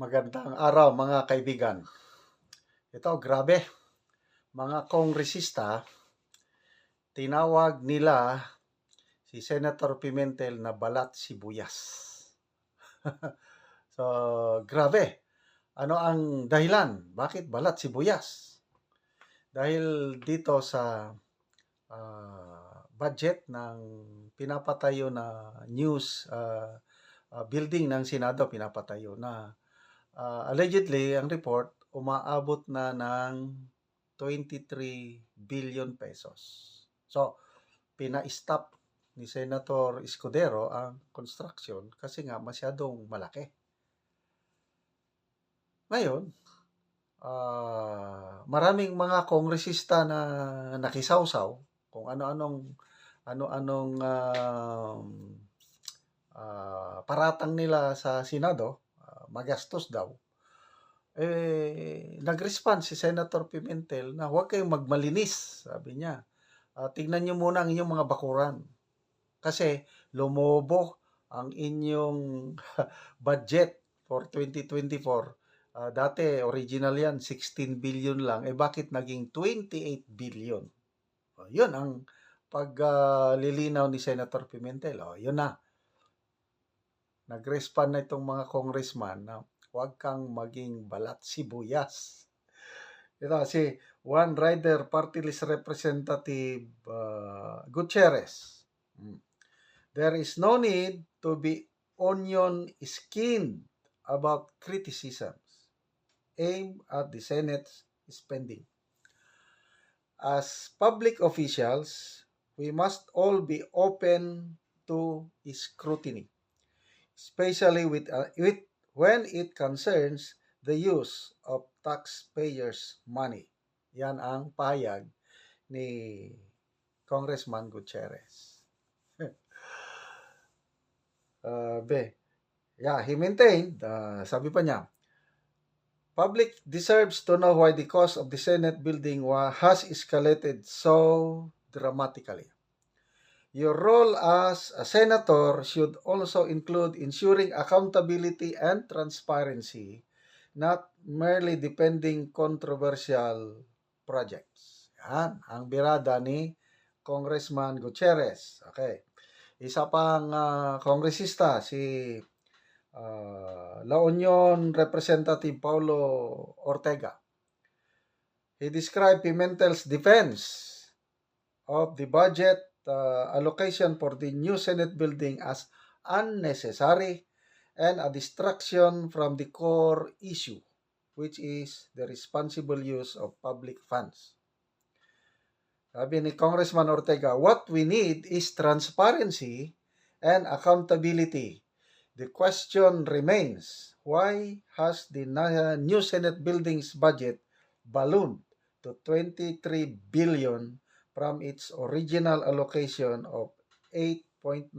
Magandang araw mga kaibigan. Ito, grabe. Mga kongresista, tinawag nila si Senator Pimentel na balat sibuyas. so, grabe. Ano ang dahilan? Bakit balat sibuyas? Dahil dito sa ah, budget ng pinapatayo na news ah, ah, building ng Senado pinapatayo na Ah, allegedly, ang report, umaabot na ng 23 billion pesos. So, pina-stop ni Senator Escudero ang construction kasi nga masyadong malaki. Ngayon, ah, maraming mga kongresista na nakisawsaw kung ano-anong ano-anong um, ah, paratang nila sa Senado magastos daw, eh, nag-respond si Senator Pimentel na huwag kayong magmalinis, sabi niya. Ah, tingnan niyo muna ang inyong mga bakuran. Kasi lumobo ang inyong budget for 2024. Ah, dati, original yan, 16 billion lang. Eh, bakit naging 28 billion? Oh, yun ang paglilinaw ni Senator Pimentel. Oh, yun na nag-respond na itong mga congressman na huwag kang maging balat sibuyas. Ito si One Rider Party List Representative uh, Gutierrez. Hmm. There is no need to be onion skinned about criticisms aimed at the Senate's spending. As public officials, we must all be open to scrutiny especially with, uh, with when it concerns the use of taxpayers' money. Yan ang payag ni Congressman Gutierrez. uh, be, yeah, he maintained, uh, sabi pa niya, public deserves to know why the cost of the Senate building has escalated so dramatically. Your role as a senator should also include ensuring accountability and transparency, not merely defending controversial projects. Yan, ang birada ni Congressman Gutierrez. Okay. Isa pang uh, kongresista, si uh, La Union Representative Paulo Ortega. He described Pimentel's defense of the budget uh, allocation for the new Senate building as unnecessary and a distraction from the core issue, which is the responsible use of public funds. Sabi ni Congressman Ortega, what we need is transparency and accountability. The question remains, why has the new Senate building's budget ballooned to 23 billion from its original allocation of 8.9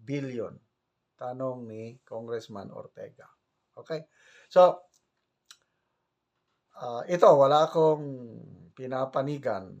billion. Tanong ni Congressman Ortega. Okay? So, uh, ito, wala akong pinapanigan,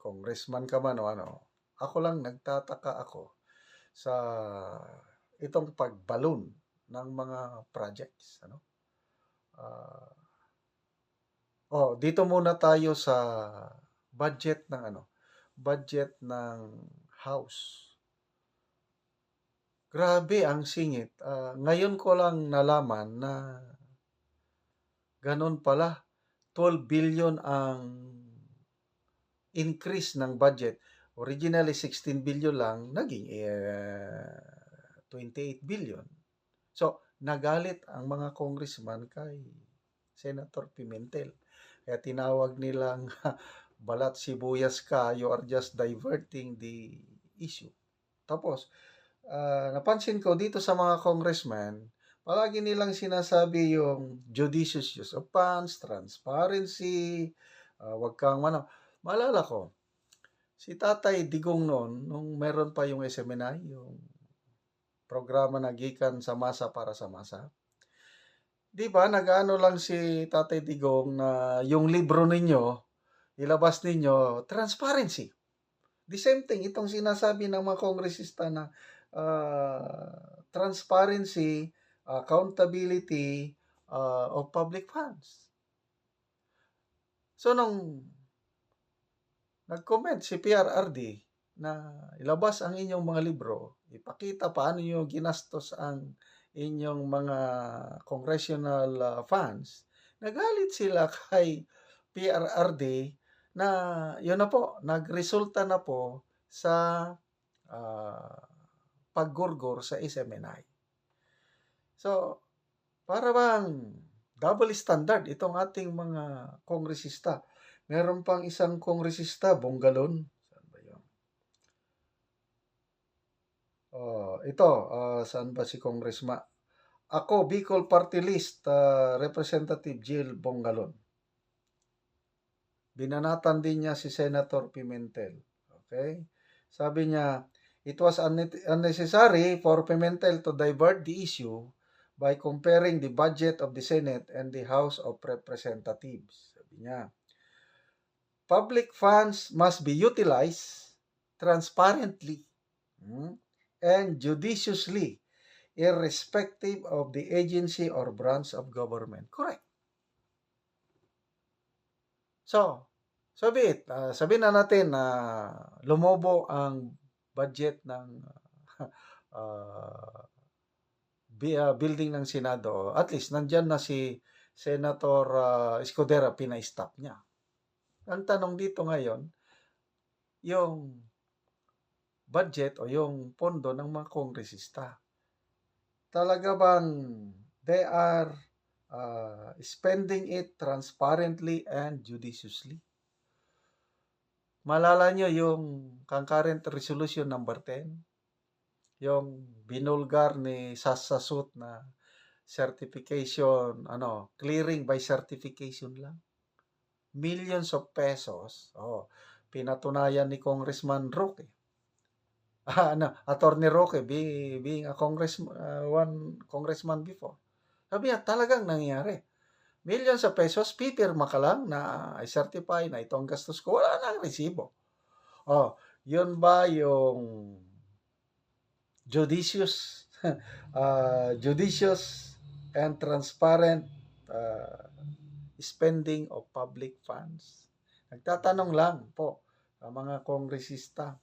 congressman ka man o ano. Ako lang nagtataka ako sa itong pagbalon ng mga projects. Ano? Uh, oh, dito muna tayo sa budget ng ano, budget ng house. Grabe ang singit. Uh, ngayon ko lang nalaman na ganun pala. 12 billion ang increase ng budget. Originally 16 billion lang, naging uh, 28 billion. So, nagalit ang mga congressman kay Senator Pimentel. Kaya tinawag nilang balat sibuyas ka, you are just diverting the issue. Tapos, uh, napansin ko dito sa mga congressman, palagi nilang sinasabi yung judicious use of funds, transparency, uh, wag kang ano. Maalala ko, si Tatay Digong noon, nung meron pa yung SMNI, yung programa na gikan sa masa para sa masa, di ba, nag-ano lang si Tatay Digong na yung libro ninyo, ilabas ninyo transparency. The same thing, itong sinasabi ng mga kongresista na uh, transparency, accountability, uh, of public funds. So, nung nag-comment si PRRD na ilabas ang inyong mga libro, ipakita paano nyo ginastos ang inyong mga congressional uh, funds, nagalit sila kay PRRD na yun na po, nagresulta na po sa uh, paggurgur sa SMNI. So, para bang double standard itong ating mga kongresista. Meron pang isang kongresista, Bonggalon. Saan ba yun? Oh, ito, uh, saan ba si Congressman? Ako, Bicol Party List, uh, Representative Jill Bonggalon. Binanatan din niya si Senator Pimentel. Okay? Sabi niya, it was unnecessary for Pimentel to divert the issue by comparing the budget of the Senate and the House of Representatives. Sabi niya, public funds must be utilized transparently hmm, and judiciously irrespective of the agency or branch of government. Correct. So, sabi, uh, sabi na natin na uh, lumobo ang budget ng uh, building ng Senado. At least, nandyan na si Senator uh, Escudera, pina-stop niya. Ang tanong dito ngayon, yung budget o yung pondo ng mga kongresista. Talaga bang they are uh, spending it transparently and judiciously? Malala nyo yung concurrent resolution number 10? Yung binulgar ni Sasasut na certification, ano, clearing by certification lang. Millions of pesos. Oh, pinatunayan ni Congressman Roque. Ah, ano, Attorney Roque being, a congressman, uh, one congressman before. Sabi niya, talagang nangyari millions of pesos, pipirma ka lang na i-certify na itong gastos ko. Wala nang resibo. Oh, yun ba yung judicious, uh, judicious and transparent uh, spending of public funds? Nagtatanong lang po sa mga kongresista.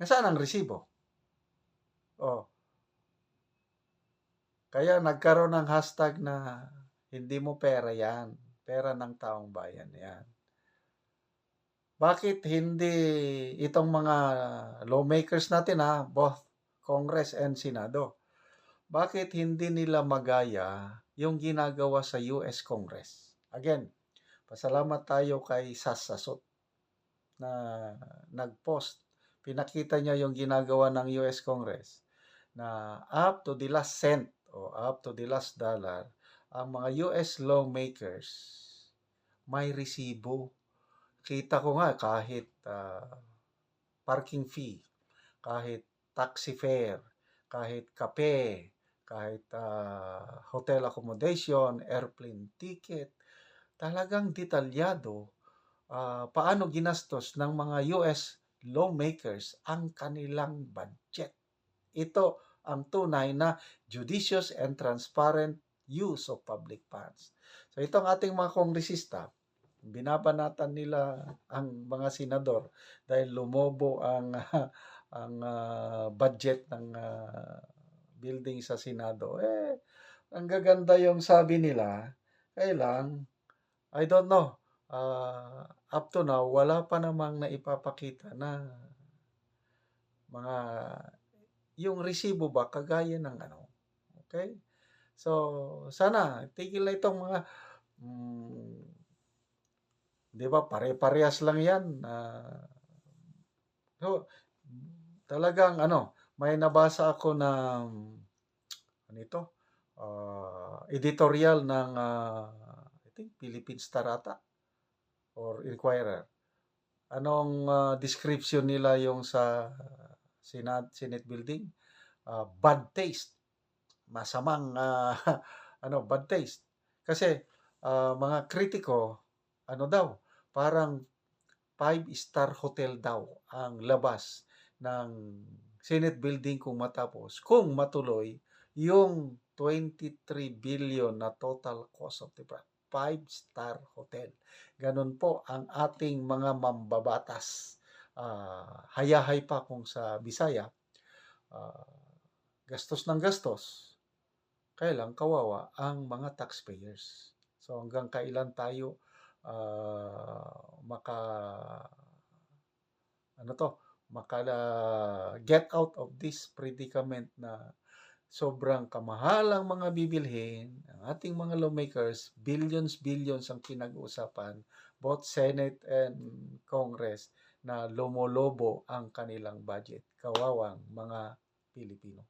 Nasaan ang resibo? Oh, kaya nagkaroon ng hashtag na hindi mo pera yan. Pera ng taong bayan yan. Bakit hindi itong mga lawmakers natin ha, both Congress and Senado, bakit hindi nila magaya yung ginagawa sa US Congress? Again, pasalamat tayo kay Sasasot na nag-post. Pinakita niya yung ginagawa ng US Congress na up to the last cent o up to the last dollar, ang mga US lawmakers may resibo. Kita ko nga kahit uh, parking fee, kahit taxi fare, kahit kape, kahit uh, hotel accommodation, airplane ticket, talagang detalyado uh, paano ginastos ng mga US lawmakers ang kanilang budget. Ito ang tunay na judicious and transparent use of public funds. So itong ating mga kongresista, binabanatan nila ang mga senador dahil lumobo ang ang uh, budget ng uh, building sa Senado. Eh, ang gaganda yung sabi nila, kailang, I don't know, uh, up to now, wala pa namang naipapakita na mga yung resibo ba kagaya ng ano. Okay? So, sana tigil na itong mga mm, 'di ba pare-parehas lang 'yan. Uh, so, talagang ano, may nabasa ako ng ano ito? Uh, editorial ng uh, I think Philippine Star ata or Inquirer. Anong uh, description nila yung sa Senate, Senate building, uh, bad taste. Masamang uh, ano, bad taste. Kasi uh, mga kritiko, ano daw, parang five-star hotel daw ang labas ng Senate building kung matapos, kung matuloy yung 23 billion na total cost of the project. Five-star hotel. Ganun po ang ating mga mambabatas. Ah, hayahay pa kung sa Bisaya, ah, gastos ng gastos. Kaya lang kawawa ang mga taxpayers. So hanggang kailan tayo ah, maka ano to, maka get out of this predicament na sobrang kamahalang mga bibilhin, ang ating mga lawmakers, billions, billions ang pinag-uusapan, both Senate and Congress, na lumolobo ang kanilang budget. Kawawang mga Pilipino.